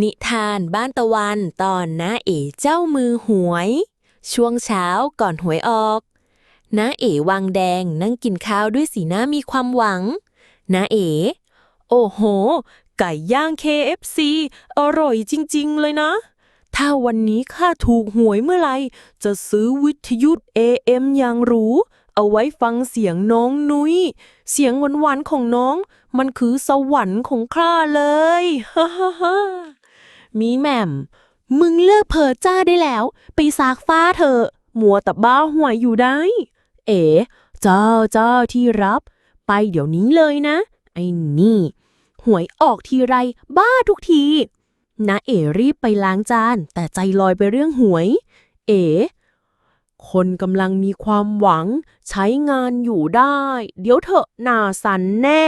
นิทานบ้านตะวันตอนน้าเอ๋เจ้ามือหวย ช่วงเช้าก่อนหวยออกน้าเอ๋วังแดงนั่งกินข้าวด้วยสีหน้ามีความหวังน้าเอ๋โอ้โห ไก่ย่าง KFC อร่อยจริง ๆ เลยนะ ถ้าวันนี้ข้าถูกหวยเมื่อไหร่จะซื้อวิทยุ AM อย่างหรูเอาไว้ฟังเสียงน้องนุย้ย เสียงหวานๆของน้อง มันคือสวรรค์ของข้าเลย ฮ่าฮ่า มีแหม่ม มึงเลิกเพ้อจ้าได้แล้ว ไปซากฟ้าเถอะมัวแต่บ้าหวยอยู่ได้ เอ๋เจ้าเจ้าที่รับ ไปเดี๋ยวนี้เลยนะ ไอ้นี่ หวยออกทีไรบ้าทุกทีนะเอ๋รีบไปล้างจาน แต่ใจลอยไปเรื่องหวย เอ๋คนกำลังมีความหวังใช้งานอยู่ได้ เดี๋ยวเถอะหนาสันแน่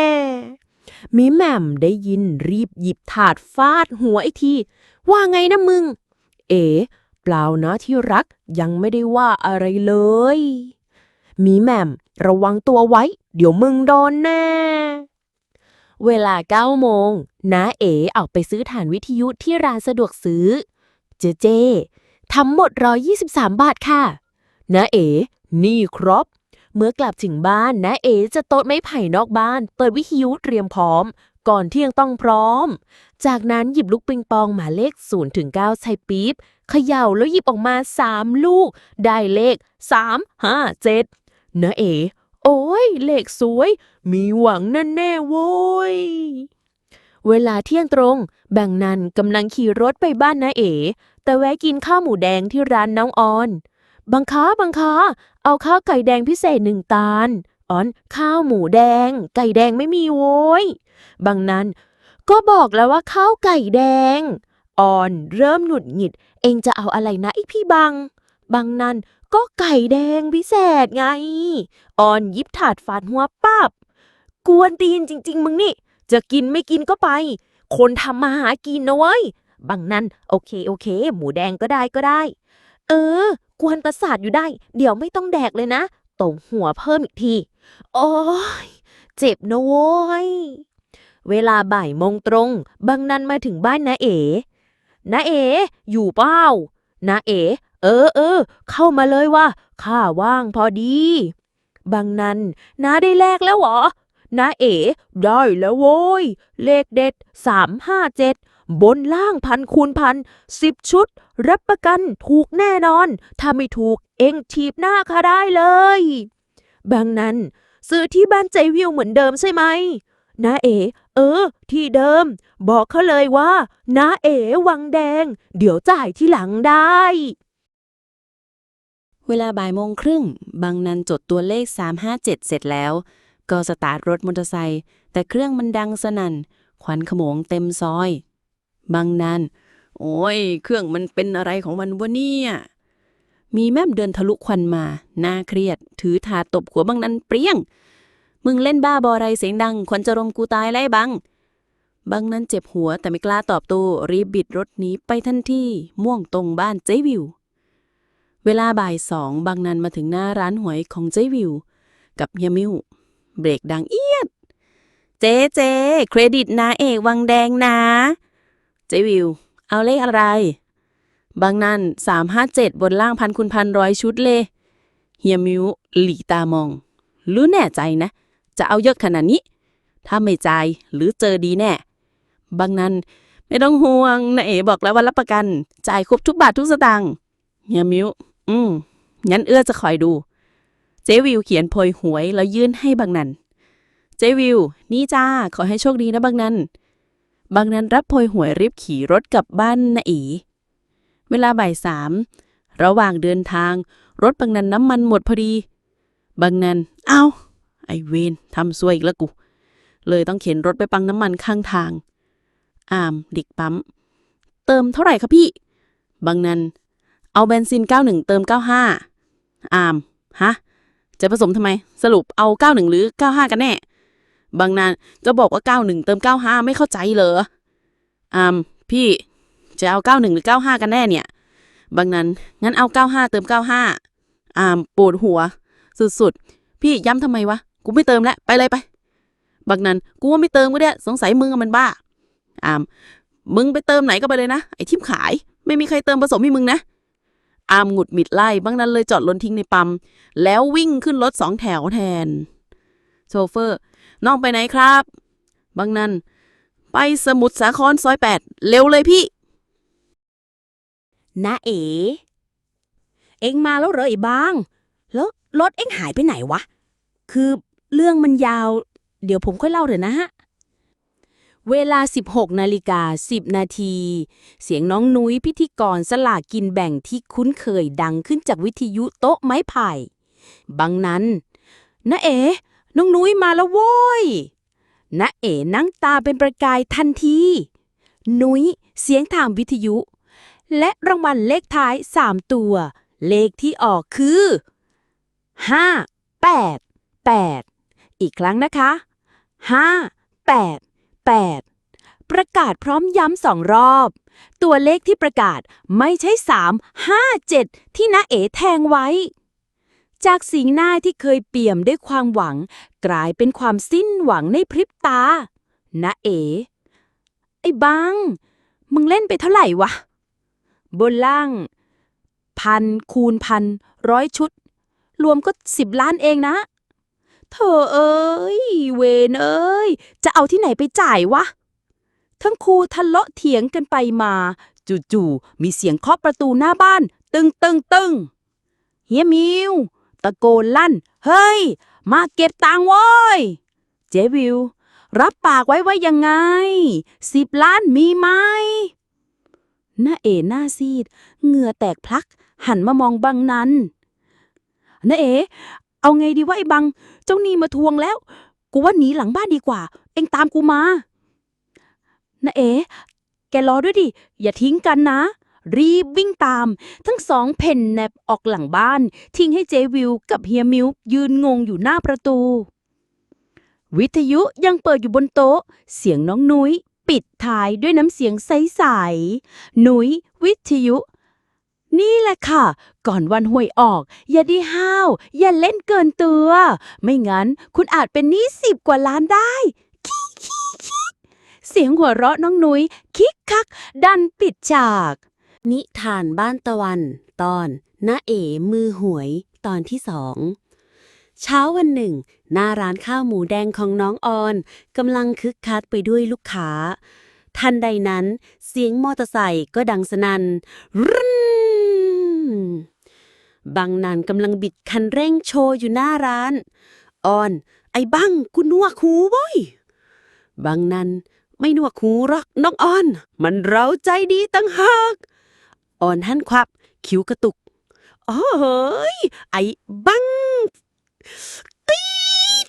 มิแหม่มได้ยินรีบหยิบถาดฟาดหัวไอที ว่าไงนะมึง เอ๋เปล่านะที่รักยังไม่ได้ว่าอะไรเลยมีแหม่มระวังตัวไว้ เดี๋ยวมึงโดนแน่ เวลาเก้าโมงน้าเอ๋ออกไปซื้อฐานวิทยุที่ร้านสะดวกซื้อ เจเจทำหมดร้อยี่สิบสามบาทค่ะน้าเอ๋นี่ครับ เมื่อกลับถึงบ้านน้าเอ๋จะโต๊ะไม้ไผ่นอกบ้าน เปิดวิทยุเตรียมพร้อม ก่อนเที่ยงต้องพร้อม จากนั้นหยิบลูกปิงปองหมายเลข0ถึง9ใส่ปี๊บเขย่าแล้วหยิบออกมา 3 ลูก ได้เลข 3 5 7นะเอ๋โอ้ย เลขสวย มีหวังแน่โว้ยเวลาเที่ยงตรง แบ่งนันกำลังขี่รถไปบ้านนาเอ๋ แต่แวะกินข้าวหมูแดงที่ร้านน้องออน บังคับังคัเอาข้าวไก่แดงพิเศษหนึ่งตาลออนข้าวหมูแดง ไก่แดงไม่มีโว้ยบางนั้น ก็บอกแล้วว่าข้าวไก่แดงอ่อนเริ่มหงุดหงิด เองจะเอาอะไรนะไอพี่บัง บางนั้นก็ไก่แดงพิเศษไงอ่อนยิบถาดฟาดหัวปับกวนตีนจริง ๆ มึงนี่ จะกินไม่กินก็ไป คนทำมาหากินนะเว้ยบางนั้น โอเคโอเค หมูแดงก็ได้ก็ได้ เออ กวนประสาทอยู่ได้ เดี๋ยวไม่ต้องแดกเลยนะตบหัวเพิ่มอีกที โอ้ยเจ็บนะโว้ย เวลาบ่ายโมงตรง บางนันมาถึงบ้านนาเอ๋นาเอ๋อยู่เปล่านาเอ๋เออเออ เข้ามาเลยว่าข้าว่างพอดี บางนันน้าได้แลกแล้วเหรอนาเอ๋ได้แล้วโว้ย เลขเด็ดสามห้าเจ็ดบนล่างพันคูณพันสิบชุด รับประกันถูกแน่นอน ถ้าไม่ถูกเองทีบหน้าข้าได้เลย บางนั้นซื้อที่บ้านใจวิวเหมือนเดิมใช่ไหมน้าเอ๋เออ ที่เดิม บอกเขาเลยว่าน้าเอ๋วังแดง เดี๋ยวจ่ายที่หลังได้ เวลาบ่ายโมงครึ่ง บางนันจดตัวเลข 357 เสร็จแล้ว ก็สตาร์ทรถมอเตอร์ไซค์แต่เครื่องมันดังสนั่น ควันขโมงเต็มซอย บางนัน โอ้ย เครื่องมันเป็นอะไรของมันวะเนี่ย มีแม่มเดินทะลุควันมาหน้าเครียด ถือถาดตบหัวบางนันเปรี้ยง มึงเล่นบ้าบออะไรเสียงดังควันจะรมกูตายไล่บังบางนั้นเจ็บหัวแต่ไม่กล้าตอบโต้รีบบิดรถหนีไปทันทีม่วงตรงบ้านเจวิว เวลาบ่ายสองบางนันมาถึงหน้าร้านหวยของเจวิว กับเฮียมิวเบรกดังเอียด เจ๊เจ๊เครดิตนาเอกวังแดงนะ เจวิว เอาเลขอะไร บางนันสามห้าเจ็ดบนล่างพันคุณพันร้อยชุดเลยเฮียมิวหลีตามองรือแน่ใจนะ จะเอาเยอะขนาดนี้ ถ้าไม่จ่ายหรือเจอดีแน่ บางนั้นไม่ต้องห่วงนาเอ๋บอกแล้วว่ารับประกัน จ่ายครบทุกบาททุกสตางค์เฮียมิวอืมงั้นเอื้อจะคอยดู เจวิวเขียนโพยหวยแล้วยื่นให้บางนันเจวิว นี่จ้า ขอให้โชคดีนะบางนัน บางนันรับโพยหวยรีบขี่รถกลับบ้านนาอีเวลาบ่ายสามระหว่างเดินทาง รถบางนันน้ำมันหมดพอดี บางนันเอาไอเวนทำซวยอีกแล้วกู เลยต้องเข็นรถไปปังน้ำมันข้างทาง อามเด็กปั๊ม เติมเท่าไหร่คะพี่ บางนันเอาเบนซิน 91 เติม 95 อาม ฮะ จะผสมทำไม สรุปเอา 91 หรือ 95 กันแน่ บางนานก็บอกว่า 91 เติม 95 ไม่เข้าใจเหรออามพี่จะเอา 91 หรือ 95 กันแน่เนี่ย บางนั้นงั้นเอา 95 เติม 95อามปวดหัว สุดๆ พี่ย้ำทำไมวะ กูไม่เติมแล้วไปเลยไป บางนั้นกูว่าไม่เติมก็ได้ สงสัยมึงอะมันบ้าอามมึงไปเติมไหนก็ไปเลยนะ ไอ้ทิมขาย ไม่มีใครเติมผสมให้มึงนะอามหงุดหมิดไล่บางนั้นเลยจอดรถทิ้งในปั๊มแล้ววิ่งขึ้นรถสองแถวแทน โชเฟอร์ น้องไปไหนครับ บางนั้นไปสมุทรสาครซอยแปดเร็วเลยพี่น้าเอ๋ เอ็งมาแล้วเหรอไอ้บาง แล้วรถเอ็งหายไปไหนวะ คือเรื่องมันยาว เดี๋ยวผมค่อยเล่าเถอะนะฮะ เวลา 16นาฬิกา10 นาที เสียงน้องนุ้ยพิธีกรสลากกินแบ่งที่คุ้นเคยดังขึ้นจากวิทยุโต๊ะไม้ไผ่ บางนั้นน้าเอ๋ น้องนุ้ยมาแล้วโว้ยน้าเอ๋นั่งตาเป็นประกายทันที นุ้ยเสียงถามวิทยุ และรางวัลเลขท้าย3ตัว เลขที่ออกคือ5 8 8อีกครั้งนะคะ5 8 8ประกาศพร้อมย้ำสองรอบ ตัวเลขที่ประกาศไม่ใช่3 5 7ที่น้าเอ๋แทงไว้ จากสีหน้าที่เคยเปี่ยมด้วยความหวัง กลายเป็นความสิ้นหวังในพริบตาน้าเอ๋ ไอ้บัง มึงเล่นไปเท่าไหร่วะ บนล่าง พันคูณพันร้อยชุด รวมก็สิบล้านเองนะเธอเอ้ย เวนเอ้ย จะเอาที่ไหนไปจ่ายวะ ทั้งคู่ทะเลาะเถียงกันไปมา จู่ๆมีเสียงเคาะประตูหน้าบ้าน ตึงตึงตึงเฮียมิว ตะโกนลั่น เฮ้ย มาเก็บตังค์โว้ย เจวิวรับปากไว้ว่ายังไง สิบล้านมีไหมหน้าเอหน้าซีด เหงื่อแตกพลัก หันมามองบังนั้นน้าเอ เอาไงดีวะไอ้บัง เจ้านี่มาทวงแล้ว กูว่าหนีหลังบ้านดีกว่า เอ็งตามกูมาน้าเอ แกรอด้วยดิ อย่าทิ้งกันนะ รีบวิ่งตาม ทั้งสองเพ่นแนบออกหลังบ้าน ทิ้งให้เจวิวกับเฮียมิวยืนงงอยู่หน้าประตู วิทยุยังเปิดอยู่บนโต๊ะ เสียงน้องนุ้ย ปิดท้ายด้วยน้ำเสียงใสๆหนุยวิทยุ นี่แหละค่ะ ก่อนวันหวยออก อย่าดีห้าว อย่าเล่นเกินตัว ไม่งั้นคุณอาจเป็นหนี้สิบกว่าล้านได้เสียงหัวเราะน้องนุ้ยคิกคัก ดันปิดฉาก นิทานบ้านตะวัน ตอนน้าเอ๋มือหวย ตอนที่สองเช้าวันหนึ่ง หน้าร้านข้าวหมูแดงของน้องออนกำลังคึกคักไปด้วยลูกค้า ทันใดนั้น เสียงมอเตอร์ไซค์ก็ดังสนัน่นรึนบางนันกำลังบิดคันเร่งโชว์อยู่หน้าร้าน ออน ไอ้บังกูนัวกหูเว้ยบางนันไม่นัวกหูหรอกน้องออน มันเราใจดีตั้งหาก อ่อนหันควับ คิ้วกระตุกอ๋อเฮ้ย ไอ้บังตีด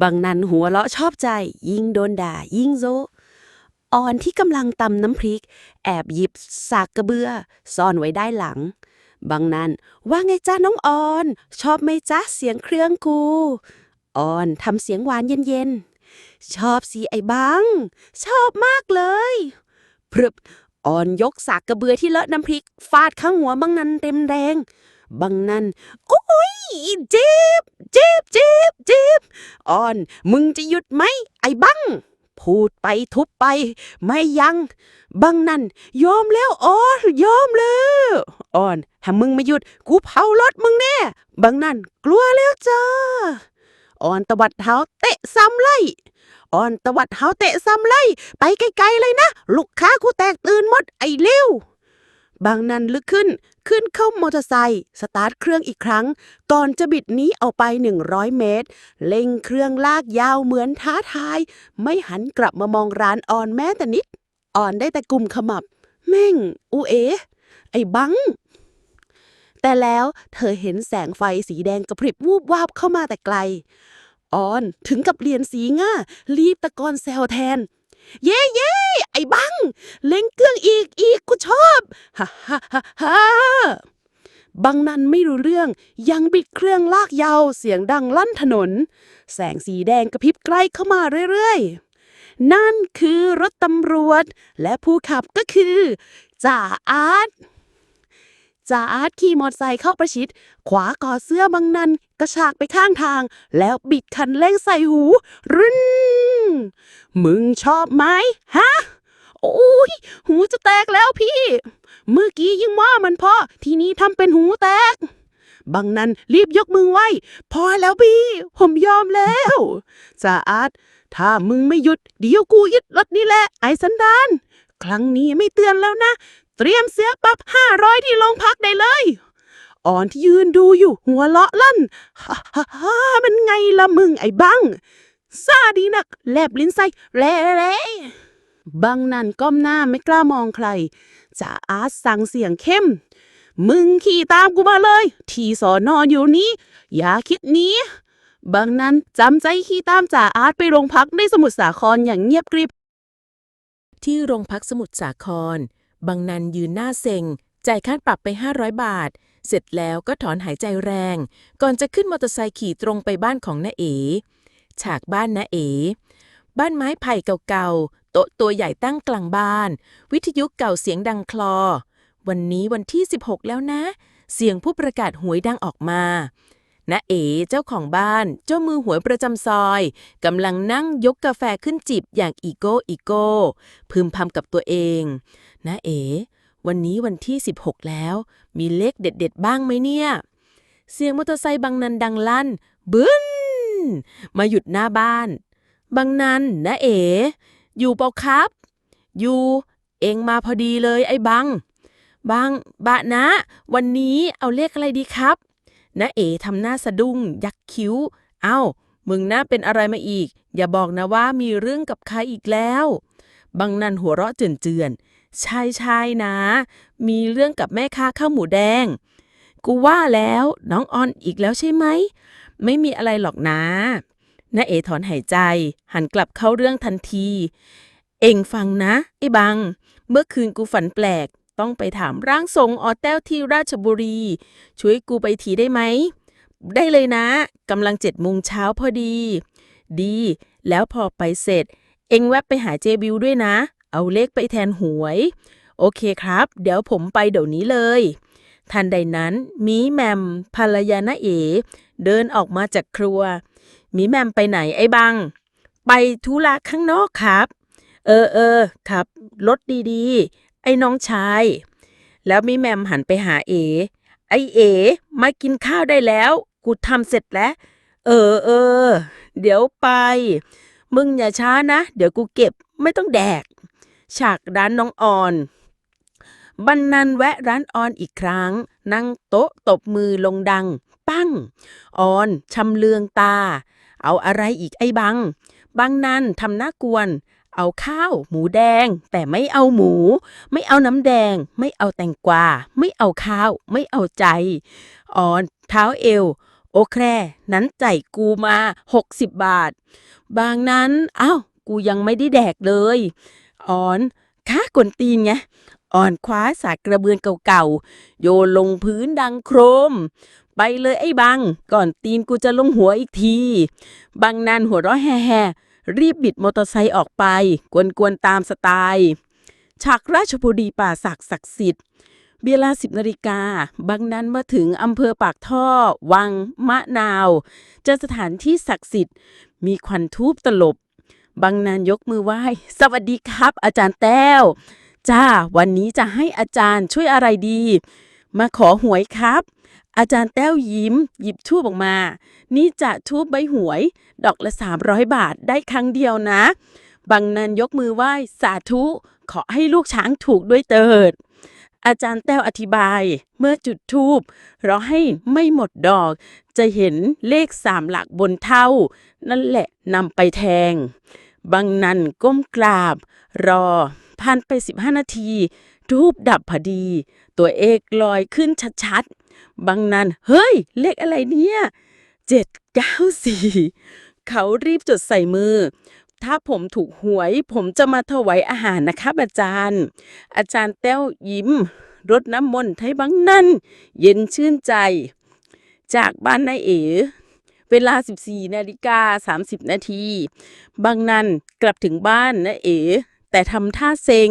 บังนันหัวเราะชอบใจ ยิ่งโดนด่า ยิ่งโซอ่อนที่กำลังตำน้ำพริก แอบหยิบสากกระเบือ ซ่อนไว้ได้หลังบังนันว่าไงจ้าน้องออน ชอบไหมจ้าเสียงเครื่องกูออนทำเสียงหวานเย็นๆ ชอบสิไอ้บัง ชอบมากเลยพรึบ อ่อนยกสากกระเบือที่เลอะน้ำพริก ฟาดข้างหัวบังนันเต็มแรงบังนันโอ้ยเจ็บเจ็บเจ็บเจ็บอ่อน มึงจะหยุดไหม ไอ้บัง พูดไปทุบไป ไม่ยัง้งบังนันยอมแล้วอ่อนยอมแล้วอ่อนถ้ามึงไม่หยุด กูเผารถมึงแน่บังนันกลัวแล้วจ้าอ่อนตะวัดเท้าเตะซ้ำไล่ อ่อนตะวัดเท้าเตะซ้ำไล่ไปไกลๆเลยนะ ลูกค้ากูแตกตื่นหมดไอ้เลี้วบางนันลึกขึ้น ขึ้นเข้ามอเตอร์ไซค์สตาร์ทเครื่องอีกครั้ง ก่อนจะบิดนี้ออกไป 100 เมตร เล่งเครื่องลากยาวเหมือนท้าทาย ไม่หันกลับมามองร้านอ่อนแม้แต่นิด อ่อนได้แต่กลุ่มขมับ แม่ง อูเอ ไอ้บัง แต่แล้วเธอเห็นแสงไฟสีแดงกระพริบวูบวาบเข้ามาแต่ไกล ออนถึงกับเรียนสีง่ารีบตะโกนแซวแทน เย่เย่ไอ้บัง เล่งเครื่องอีกอีกกูชอบฮ่าฮ่าฮ่าฮ่าบังนันไม่รู้เรื่องยังบิดเครื่องลากยาวเสียงดังลั่นถนน แสงสีแดงกระพริบใกล้เข้ามาเรื่อยๆ นั่นคือรถตำรวจ และผู้ขับก็คือจ่าอาร์ตจ่าอาร์ตขี่มอเตอร์ไซค์เข้าประชิด ขวากอเสื้อบังนัน กระชากไปข้างทาง แล้วบิดคันเร่งใส่หูรึนมึงชอบไหมฮะ โอ้ย หูจะแตกแล้วพี่ เมื่อกี้ยิ่งว่ามันพอทีนี้ทำเป็นหูแตกบางนั้นรีบยกมือไหวพอแล้วพี่ ผมยอมแล้วสาอาดถ้ามึงไม่หยุด เดี๋ยวกูยึดรถนี่แหละ ไอ้สันดาน ครั้งนี้ไม่เตือนแล้วนะ เตรียมเสียปรับห้าร้อยที่โรงพักได้เลย อ่อนที่ยืนดูอยู่หัวเราะลั่นฮ่าฮ่าฮ่ามันไงละมึงไอ้บังซาดีนัก แลบลิ้นใส่แร่แร่บังนั่นก้มหน้าไม่กล้ามองใครจ่าอาร์ตสั่งเสียงเข้ม มึงขี่ตามกูมาเลย ที่สอนออยู่นี้ อย่าคิดหนี้บางนั้นจำใจขี่ตามจ่าอาร์ตไปโรงพักในสมุทรสาครอย่างเงียบกริบ ที่โรงพักสมุทรสาคร บางนันยืนหน้าเซ็ง จ่ายค่าปรับไป 500 บาท เสร็จแล้วก็ถอนหายใจแรง ก่อนจะขึ้นมอเตอร์ไซค์ขี่ตรงไปบ้านของน้าเอฉากบ้านน้าเอบ้านไม้ไผ่เก่าๆ โต๊ะตัวใหญ่ตั้งกลางบ้าน วิทยุเก่าเสียงดังคลอ วันนี้วันที่ 16 แล้วนะ เสียงผู้ประกาศหวยดังออกมาน้าเอ๋เจ้าของบ้าน เจ้ามือหวยประจำซอยกำลังนั่งยกกาแฟขึ้นจิบอย่างอีโก้อีโก้พึมพำกับตัวเองนะเอ๋ วันนี้วันที่ 16 แล้ว มีเลขเด็ด ๆ บ้างไหมเนี่ย เสียงมอเตอร์ไซค์บางนันดังลั่น บึ้น มาหยุดหน้าบ้าน บางนันนะเอ๋ อยู่เปล่าครับ อยู่ เองมาพอดีเลยไอ้บัง บังบะนะ วันนี้เอาเลขอะไรดีครับนะเอ๋ทำหน้าสะดุ้ง ยักคิ้ว เอ้า มึงน่าเป็นอะไรมาอีก อย่าบอกนะว่ามีเรื่องกับใครอีกแล้วบางนันหัวเราะเจือน ใช่ใช่นะ มีเรื่องกับแม่ค้าข้าวหมูแดง กูว่าแล้วน้องออนอีกแล้วใช่ไหม ไม่มีอะไรหรอกนะน้าเอถอนหายใจ หันกลับเข้าเรื่องทันที เอ็งฟังนะไอ้บัง เมื่อคืนกูฝันแปลก ต้องไปถามร่างทรงออแต้วที่ราชบุรี ช่วยกูไปทีได้ไหม ได้เลยนะกำลังเจ็ดโมงเช้าพอดี ดี แล้วพอไปเสร็จ เอ็งแวบไปหาเจบิวด้วยนะ เอาเลขไปแทนหวย โอเคครับ เดี๋ยวผมไปเดี๋ยวนี้เลย ทันใดนั้นมีแมมภรรยาน้าเอ เดินออกมาจากครัว มีแมมไปไหนไอ้บัง ไปธุระข้างนอกครับ เออเออครับรถดีๆ ไอ้น้องชาย แล้วมีแมมหันไปหาเอ ไอเอ มากินข้าวได้แล้ว กูทำเสร็จแล้ว เออเออ เดี๋ยวไป มึงอย่าช้านะ เดี๋ยวกูเก็บไม่ต้องแดก ฉากร้านน้องออนบรรนันแวะร้านออนอีกครั้ง นั่งโต๊ะตบมือลงดัง ปั้ง ออนชำเลืองตา เอาอะไรอีกไอ้บัง บังนันทำหน้ากวน เอาข้าว หมูแดง แต่ไม่เอาหมู ไม่เอาน้ำแดง ไม่เอาแตงกวา ไม่เอาข้าว ไม่เอาใจ ออนเท้าเอว โอแครนั้นใจกูมา 60 บาท บางนั้น เอ้า กูยังไม่ได้แดกเลย อ่อนค้ากวนตีนไงอ่อนคว้าสากกระเบือนเก่าๆ โยนลงพื้นดังโครม ไปเลยไอ้บัง ก่อนตีนกูจะลงหัวอีกทีบางนันหัวเราะแฮ่ๆ รีบบิดมอเตอร์ไซค์ออกไป กวนๆ ตามสไตล์ฉากราชบุรีป่าศักศักดิ์สิทธิ์เวลาสิบนาฬิกาบางนั้นมาถึงอำเภอปากท่อ วัง มะนาว เจอสถานที่ศักดิ์สิทธิ์ มีควันทูบตลบ บางนานยกมือไหว้ สวัสดีครับ อาจารย์แต้ว จ้า วันนี้จะให้อาจารย์ช่วยอะไรดี มาขอหวยครับ อาจารย์แต้วยิ้ม หยิบทูบออกมา นี่จะทูบใบหวย ดอกละ 300 บาทได้ครั้งเดียวนะ บางนันยกมือไหว้ สาธุ ขอให้ลูกช้างถูกด้วยเถิดอาจารย์แต้วอธิบาย เมื่อจุดทูบเราให้ไม่หมดดอก จะเห็นเลขสามหลักบนเท่า นั่นแหละนำไปแทง บางนันก้มกราบ รอ ผ่านไป 15 นาที ทูบดับพอดี ตัวเอกลอยขึ้นชัดๆ บางนัน เฮ้ย เลขอะไรเนี่ยเจ็ดเก้าสี่เขารีบจดใส่มือ ถ้าผมถูกหวย ผมจะมาถวายอาหารนะครับอาจารย์ อาจารย์แต้วยิ้มรดน้ำมนต์ให้บังนันเย็นชื่นใจ จากบ้านนายเอ๋ เวลา 14นาฬิกา30 นาที บางนันกลับถึงบ้านนะเอ๋แต่ทำท่าเซ็ง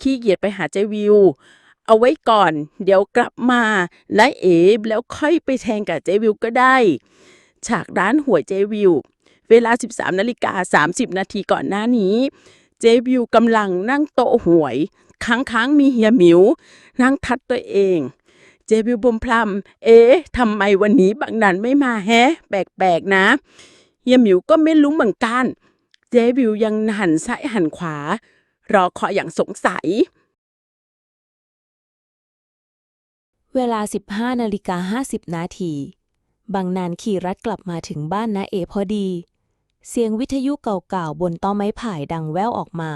ขี้เกียจไปหาเจวิว เอาไว้ก่อน เดี๋ยวกลับมาและเอ๋แล้วค่อยไปแทงกับเจวิวก็ได้ ฉากร้านหวยเจวิว เวลา 13นาฬิกา30 นาทีก่อนหน้านี้ เจบิวกำลังนั่งโต๊ะหวย ค้างๆมีเฮียหมิว นั่งทัดตัวเอง เจบิวบมพลัมเอ๊ะทำไมวันนี้บางนันไม่มาแฮะ แปลกๆนะเฮียหมิวก็ไม่รู้เหมือนกัน เจบิวยังหันซ้ายหันขวา รอคอยอย่างสงสัย เวลา 15นาฬิกา50 นาทีบางนานขี่รัดกลับมาถึงบ้านนาเอพอดี เสียงวิทยุเก่าๆบนต้อไม้ไผ่ดังแว่วออกมา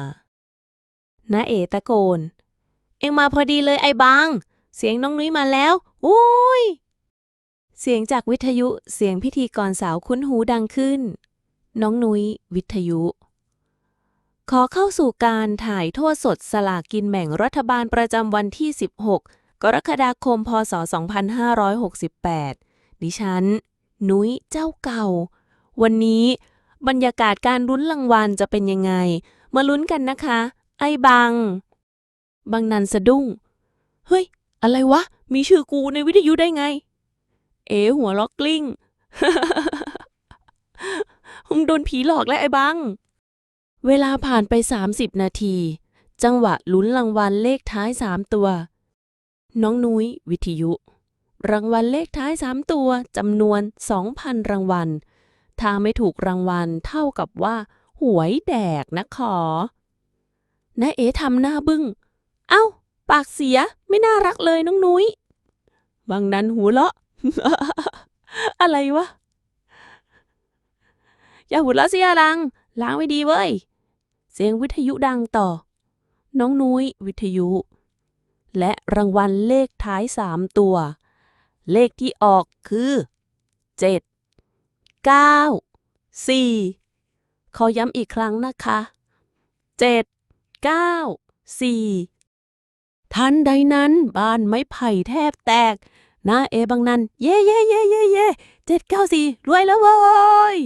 นาเอตะโกน เอ็งมาพอดีเลยไอ้บาง เสียงน้องนุ้ยมาแล้วอุ้ย เสียงจากวิทยุเสียงพิธีกรสาวคุ้นหูดังขึ้น น้องนุ้ยวิทยุ ขอเข้าสู่การถ่ายทอดสดสลากกินแบ่งรัฐบาลประจำวันที่ 16 กรกฎาคม พศ 2568 ดิฉัน นุ้ยเจ้าเก่า วันนี้บรรยากาศการลุ้นรางวัลจะเป็นยังไง มาลุ้นกันนะคะ ไอ้บังบางนันสะดุ้ง เฮ้ย อะไรวะ มีชื่อกูในวิทยุได้ไง เอ๋หัวล็อกกลิ้งมึงโดนผีหลอกแล้วไอ้บัง เวลาผ่านไป 30 นาที จังหวะลุ้นรางวัลเลขท้าย 3 ตัว น้องนุ้ย วิทยุ รางวัลเลขท้าย 3 ตัวจำนวน 2,000 รางวัล ถ้าไม่ถูกรางวัลเท่ากับว่า หวยแดกนะขอน้าเอ๋ทำหน้าบึ้ง เอ้า ปากเสียไม่น่ารักเลยน้องนุ้ยบางนั้นหัวเราะ อะไรวะ อย่าหัวเราะเสียรัง ล้างไว้ดีเว้ย เสียงวิทยุดังต่อ น้องนุ้ยวิทยุ และรางวัลเลขท้ายสามตัว เลขที่ออกคือเจ็ดเก้าสี่ขอย้ำอีกครั้งนะคะเจ็ดเก้าสี่ ทันใดนั้นบ้านไม้ไผ่แทบแตกน้าเอบางนันเย่เย่เย่เย่เย่เจ็ดเก้าสี่รวยแล้วเว้ย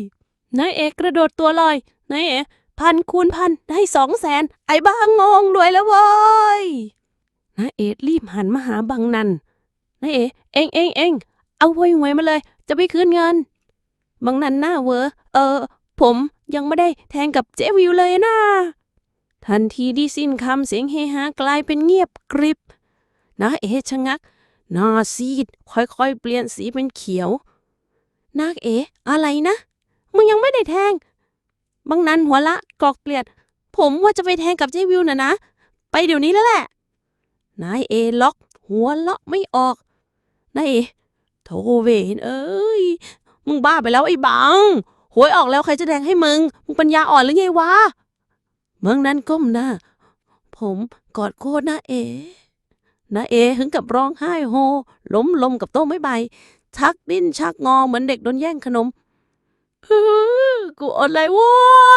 นายเอกกระโดดตัวลอยนายเอพันคูณพันได้สองแสนไอ้บ้างงงรวยแล้วเว้ยน้าเอรีบหันมาหาบังนันน้าเอเองเองเองเอาหวยหวยมาเลย จะไปคืนเงินบังนันหน้าเวอเออ ผมยังไม่ได้แทงกับเจวิวเลยนะ ทันทีที่สิ้นคำเสียงเฮฮากลายเป็นเงียบกริบน้าเอชะงักหน้าซีด ค่อยๆ เปลี่ยนสีเป็นเขียว นาคเอ อะไรนะ มึงยังไม่ได้แทงบังนันหัวละกอกเกลียด ผมว่าจะไปแทงกับเจวิวนะนะ ไปเดี๋ยวนี้แล้วแหละ นายเอล็อก หัวเลาะไม่ออก นายเอโทเวนเอ้ย มึงบ้าไปแล้วไอ้บัง หวยออกแล้วใครจะแดงให้มึง มึงปัญญาอ่อนหรือไงวะ เมืองนั้นก้มหน้า ผมกอดโคตรนะเอนะเอถึงกับร้องไห้โฮ ล้มลมกับโต๊ะไม่ใบ ชักดิ้นชักงอเหมือนเด็กโดนแย่งขนมเฮ้อกูอดเลยโว้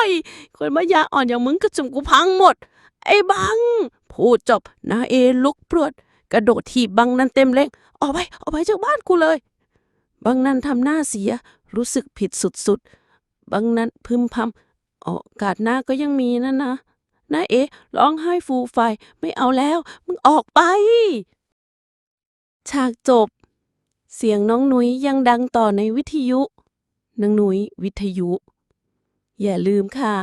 ย คนมายาอ่อนอย่างมึงก็จุ่มกูพังหมด ไอ้บัง พูดจบนาเอลุกพรวด กระโดดถีบบังนั้นเต็มเล็งออกไปออกไปจากบ้านกูเลย บังนั้นทำหน้าเสีย รู้สึกผิดสุดๆ บังนั้นพึมพำ โอกาสหน้าก็ยังมีนะนะนาเอ๋ร้องไห้ฟูไฟไม่เอาแล้ว มึงออกไป ฉากจบ เสียงน้องหนุยยังดังต่อในวิทยุนางหนุยวิทยุ อย่าลืมค่ะ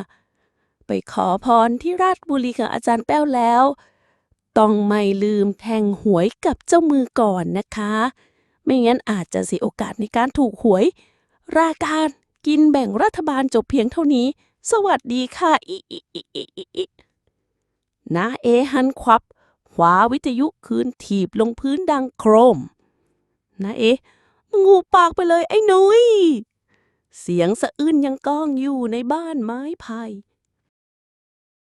ไปขอพรที่ราชบุรีกับอาจารย์แป้วแล้ว ต้องไม่ลืมแทงหวยกับเจ้ามือก่อนนะคะ ไม่งั้นอาจจะเสียโอกาสในการถูกหวย รายการกินแบ่งรัฐบาลจบเพียงเท่านี้ สวัสดีค่ะอิอิอิอิอิอินาเอหันควับขวาวิทยุคืนถีบลงพื้นดังโครมนาเอมึงหูปากไปเลยไอ้หนุยเสียงสะอื้นยังก้องอยู่ในบ้านไม้ไผ่